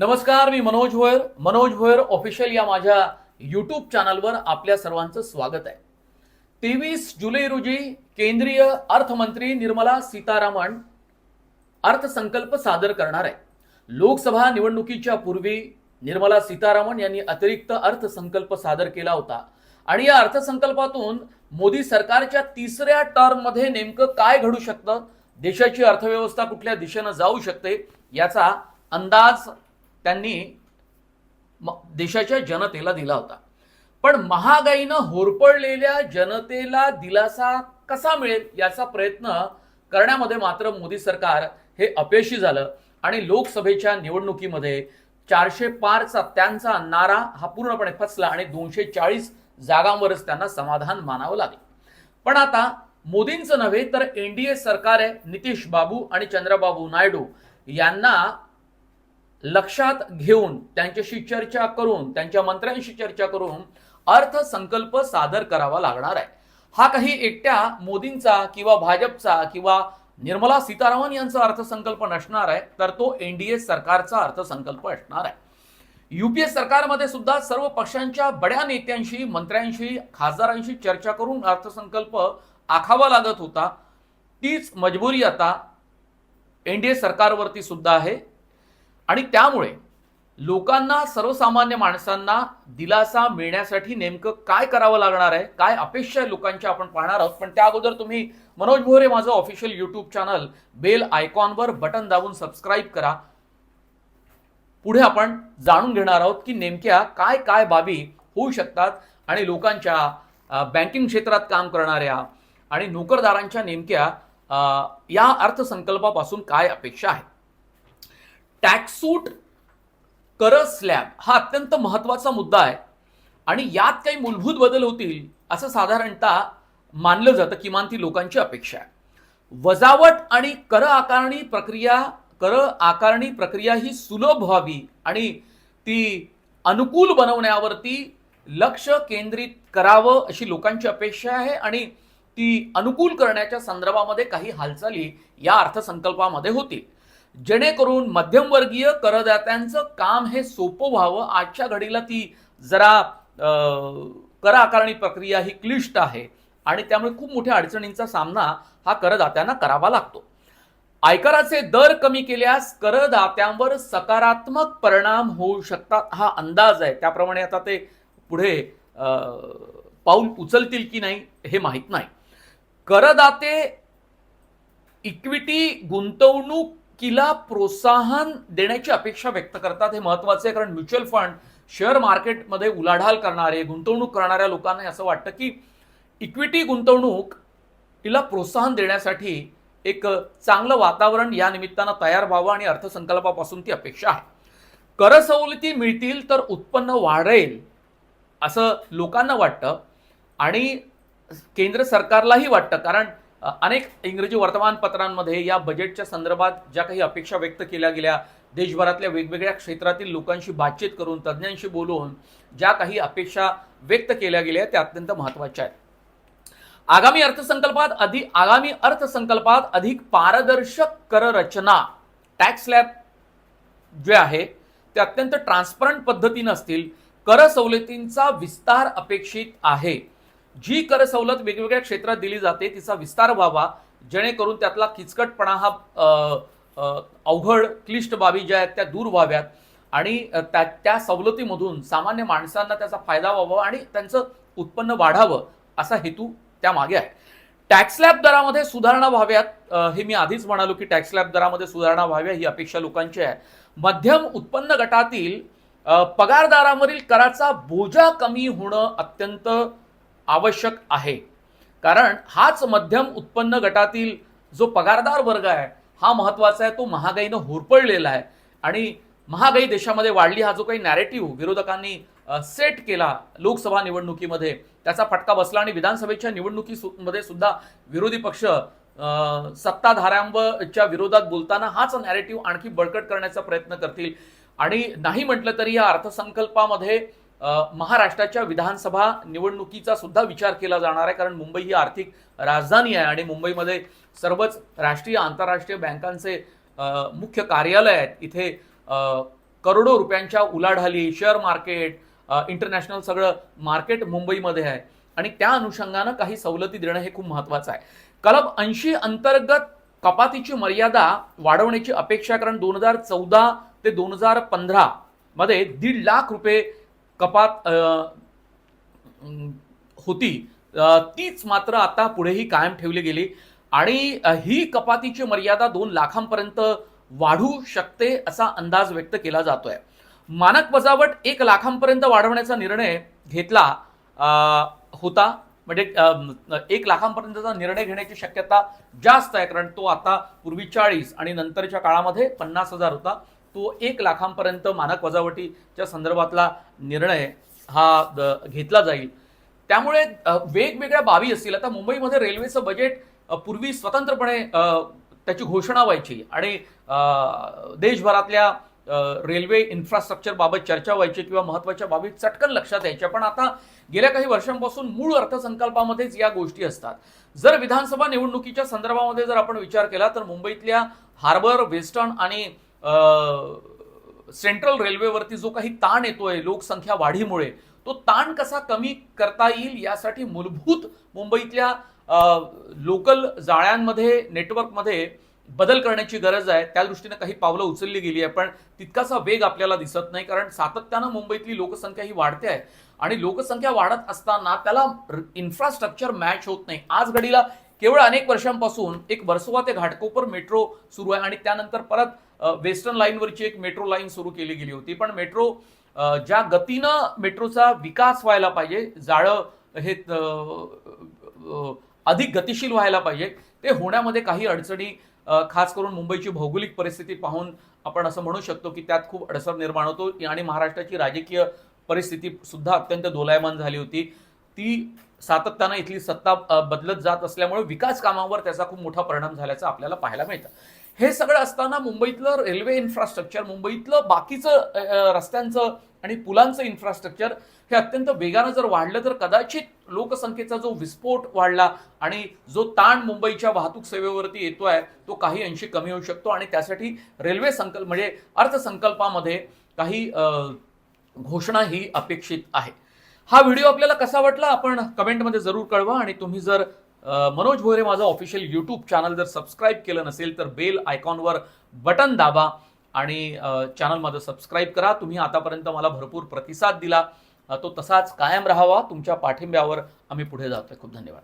नमस्कार मी मनोज भोयर. मनोज भोयर ऑफिशियल या माझ्या यूट्यूब चॅनलवर आपल्या सर्वांचं स्वागत आहे. तेवीस जुलै रोजी केंद्रीय अर्थमंत्री निर्मला सीतारामन अर्थसंकल्प सादर करणार आहे. लोकसभा निवडणुकीच्या पूर्वी निर्मला सीतारामन यांनी अतिरिक्त अर्थसंकल्प सादर केला होता. आणि या अर्थसंकल्पातून मोदी सरकारच्या तिसऱ्या टर्ममध्ये नेमकं काय घडू शकतं? देशाची अर्थव्यवस्था कुठल्या दिशेनं जाऊ शकते? याचा अंदाज त्यांनी देशाच्या जनतेला दिला होता. पण महागाईनं होरपळलेल्या जनतेला दिलासा कसा मिळेल याचा प्रयत्न करण्यामध्ये मात्र मोदी सरकार हे अपयशी झालं आणि लोकसभेच्या निवडणुकीमध्ये चारशे पारचा त्यांचा नारा हा पूर्णपणे फसला आणि दोनशे चाळीस जागांवरच त्यांना समाधान मानावं लागलं. पण आता मोदींचं नव्हे तर एनडीए सरकार आहे. नितीश बाबू आणि चंद्रबाबू नायडू यांना लक्षात घेऊन त्यांच्याशी चर्चा करून त्यांच्या मंत्र्यांशी चर्चा करून अर्थसंकल्प सादर करावा लागणार आहे. हा काही एकट्या मोदींचा किंवा भाजपचा किंवा निर्मला सीतारामन यांचा अर्थसंकल्प नसणार आहे तर तो एनडीए सरकारचा अर्थसंकल्प असणार आहे. युपीए सरकारमध्ये सुद्धा सर्व पक्षांच्या बड्या नेत्यांशी मंत्र्यांशी खासदारांशी चर्चा करून अर्थसंकल्प आखावा लागत होता. तीच मजबुरी आता एनडीए सरकारवरती सुद्धा आहे. आणि त्यामुळे लोकांना सर्वसामान्य माणसांना दिलासा मिळण्यासाठी नेमकं काय करावं लागणार आहे? काय अपेक्षा आहे लोकांच्या? आपण पाहणार आहोत. पण त्या अगोदर तुम्ही मनोज भोरे माझं ऑफिशियल युट्यूब चॅनल बेल आयकॉनवर बटन दाबून सबस्क्राईब करा. पुढे आपण जाणून घेणार आहोत की नेमक्या काय काय बाबी होऊ शकतात आणि लोकांच्या बँकिंग क्षेत्रात काम करणाऱ्या आणि नोकरदारांच्या नेमक्या या अर्थसंकल्पापासून काय अपेक्षा आहेत? टॅक्सूट कर स्लॅब हा अत्यंत महत्त्वाचा मुद्दा आहे. आणि यात काही मूलभूत बदल होतील असं साधारणतः मानलं जातं किमान ती लोकांची अपेक्षा आहे. वजावट आणि कर आकारणी प्रक्रिया कर आकारणी प्रक्रिया ही सुलभ व्हावी आणि ती अनुकूल बनवण्यावरती लक्ष केंद्रित करावं अशी लोकांची अपेक्षा आहे आणि ती अनुकूल करण्याच्या संदर्भामध्ये काही हालचाली या अर्थसंकल्पामध्ये होतील. जेणेकरून मध्यमवर्गीय करदात्यांचं काम हे सोपं व्हावं. आजच्या घडीला ती जरा कर आकारणी प्रक्रिया ही क्लिष्ट आहे आणि त्यामुळे खूप मोठ्या अडचणींचा सामना हा करदात्यांना करावा लागतो. आयकराचे दर कमी केल्यास करदात्यांवर सकारात्मक परिणाम होऊ शकतात हा अंदाज आहे. त्याप्रमाणे आता ते पुढे पाऊल उचलतील की नाही हे माहीत नाही. करदाते इक्विटी गुंतवणूक किला प्रोत्साहन देण्याची अपेक्षा व्यक्त करतात हे महत्वाचं आहे कारण म्युच्युअल फंड शेअर मार्केटमध्ये उलाढाल करणारे गुंतवणूक करणाऱ्या लोकांना असं वाटतं की इक्विटी गुंतवणूक तिला प्रोत्साहन देण्यासाठी एक चांगलं वातावरण या निमित्तानं तयार व्हावं आणि अर्थसंकल्पापासून ती अपेक्षा आहे. कर सवलती मिळतील तर उत्पन्न वाढेल असं लोकांना वाटतं आणि केंद्र सरकारलाही वाटतं. कारण अनेक इंग्रजी वर्तमानपत्रांमध्ये या बजेटच्या संदर्भात ज्या काही अपेक्षा व्यक्त केल्या गेल्या देशभरातल्या वेगवेगळ्या क्षेत्रातील लोकांशी बातचीत करून तज्ज्ञांशी बोलून ज्या काही अपेक्षा व्यक्त केल्या गेल्या त्या अत्यंत महत्त्वाच्या आहेत. आगामी अर्थसंकल्पात अधिक आगामी अर्थसंकल्पात अधिक पारदर्शक कर रचना टॅक्स स्लॅब जे आहे ते अत्यंत ट्रान्सपरंट पद्धतीनं असतील. कर सवलतींचा विस्तार अपेक्षित आहे. जी कर सवलत वेगवेगळ्या क्षेत्रात दिली जाते तिचा विस्तार व्हावा जेणेकरून त्यातला किचकटपणा हा अवघड क्लिष्ट बाबी ज्या आहेत त्या दूर व्हाव्यात. आणि त्या त्या सवलतीमधून सामान्य माणसांना त्याचा फायदा व्हावा आणि त्यांचं उत्पन्न वाढावं असा हेतू त्यामागे आहे. टॅक्स स्लॅब दरामध्ये सुधारणा व्हाव्यात हे मी आधीच म्हणालो की टॅक्स स्लॅब दरामध्ये सुधारणा व्हाव्या ही अपेक्षा लोकांची आहे. मध्यम उत्पन्न गटातील पगारदारावरील कराचा बोजा कमी होणं अत्यंत आवश्यक आहे. कारण हाच मध्यम उत्पन्न गटातील जो पगारदार वर्ग आहे हा महत्त्वाचा आहे तो महागाईनं होरपळलेला आहे. आणि महागाई देशामध्ये वाढली हा जो काही नॅरेटिव्ह विरोधकांनी सेट केला लोकसभा निवडणुकीमध्ये त्याचा फटका बसला आणि विधानसभेच्या निवडणुकीमध्ये सुद्धा विरोधी पक्ष सत्ताधाऱ्यांच्या विरोधात बोलताना हाच नॅरेटिव्ह आणखी बळकट करण्याचा प्रयत्न करतील. आणि नाही म्हटलं तरी या अर्थसंकल्पामध्ये महाराष्ट्राच्या विधानसभा निवडणुकीचा सुद्धा विचार केला जाणार आहे कारण मुंबई ही आर्थिक राजधानी आहे आणि मुंबईमध्ये सर्वच राष्ट्रीय आंतरराष्ट्रीय बँकांचे मुख्य कार्यालय आहेत. इथे करोडो रुपयांच्या उलाढाली शेअर मार्केट इंटरनॅशनल सगळं मार्केट मुंबईमध्ये आहे. आणि त्या अनुषंगानं काही सवलती देणं हे खूप महत्वाचं आहे. कलम ऐंशी अंतर्गत कपातीची मर्यादा वाढवण्याची अपेक्षा कारण दोन हजार चौदा ते दोन हजार पंधरा मध्ये दीड लाख रुपये कपात होती. तीच मात्र आता पुढेही कायम ठेवली गेली. आणि ही कपातीची मर्यादा दोन लाखांपर्यंत वाढू शकते असा अंदाज व्यक्त केला जातोय. मानक वजावट एक लाखांपर्यंत वाढवण्याचा निर्णय घेतला होता. म्हणजे एक लाखांपर्यंतचा निर्णय घेण्याची शक्यता जास्त आहे कारण तो आता पूर्वी चाळीस आणि नंतरच्या काळामध्ये पन्नास हजार होता. तो एक लाखांपर्यंत मानक वजावटीच्या संदर्भातला निर्णय हा घेतला जाईल. त्यामुळे वेगवेगळ्या बाबी असतील. आता मुंबईमध्ये रेल्वेचं बजेट पूर्वी स्वतंत्रपणे त्याची घोषणा व्हायची आणि देशभरातल्या रेल्वे इन्फ्रास्ट्रक्चरबाबत चर्चा व्हायची किंवा महत्त्वाच्या बाबी चटकन लक्षात यायच्या. पण आता गेल्या काही वर्षांपासून मूळ अर्थसंकल्पामध्येच या गोष्टी असतात. जर विधानसभा निवडणुकीच्या संदर्भामध्ये जर आपण विचार केला तर मुंबईतल्या हार्बर वेस्टर्न आणि सेंट्रल रेल्वेवरती जो काही ताण येतोय लोकसंख्या वाढीमुळे तो ताण कसा कमी करता येईल यासाठी मूलभूत मुंबईतल्या लोकल जाळ्यांमध्ये नेटवर्कमध्ये बदल करण्याची गरज आहे. त्या दृष्टीने काही पावलं उचलली गेली आहे पण तितकासा वेग आपल्याला दिसत नाही कारण सातत्यानं मुंबईतली लोकसंख्या ही वाढते आहे. आणि लोकसंख्या वाढत असताना त्याला इन्फ्रास्ट्रक्चर मॅच होत नाही. आज घडीला केवळ अनेक वर्षांपासून एक वर्सोवा ते घाटकोपर मेट्रो सुरू आहे आणि त्यानंतर परत वेस्टर्न लाईनवरची एक मेट्रो लाईन सुरू केली गेली होती. पण मेट्रो ज्या गतीनं मेट्रोचा विकास व्हायला पाहिजे जाळं हे अधिक गतिशील व्हायला पाहिजे ते होण्यामध्ये काही अडचणी खास करून मुंबईची भौगोलिक परिस्थिती पाहून आपण असं म्हणू शकतो की त्यात खूप अडसर निर्माण होतो आणि महाराष्ट्राची राजकीय परिस्थिती सुद्धा अत्यंत दोलायमान झाली होती. ती सातत्यानं इथली सत्ता बदलत जात असल्यामुळे विकास कामावर त्याचा खूप मोठा परिणाम झाल्याचं आपल्याला पाहायला मिळतं. हे सगळं असताना मुंबईतलं रेल्वे इन्फ्रास्ट्रक्चर मुंबईतलं बाकीचं रस्त्यांचं आणि पुलांचं इन्फ्रास्ट्रक्चर हे अत्यंत वेगानं जर वाढलं तर कदाचित लोकसंख्येचा जो विस्फोट वाढला आणि जो ताण मुंबईच्या वाहतूक सेवेवरती येतो आहे तो काही अंशी कमी होऊ शकतो. आणि त्यासाठी रेल्वे संकल्प म्हणजे अर्थसंकल्पामध्ये काही घोषणा ही अपेक्षित आहे. हा व्हिडिओ आपल्याला कसा वाटला आपण कमेंटमध्ये जरूर कळवा. आणि तुम्ही जर मनोज भोयरे माझं ऑफिशियल यूट्यूब चॅनल जर सबस्क्राईब केलं नसेल तर बेल आयकॉनवर बटन दाबा आणि चॅनल माझं सबस्क्राईब करा. तुम्ही आतापर्यंत मला भरपूर प्रतिसाद दिला. तो तसाच कायम राहावा. तुमच्या पाठिंब्यावर आम्ही पुढे जातोय. खूप धन्यवाद.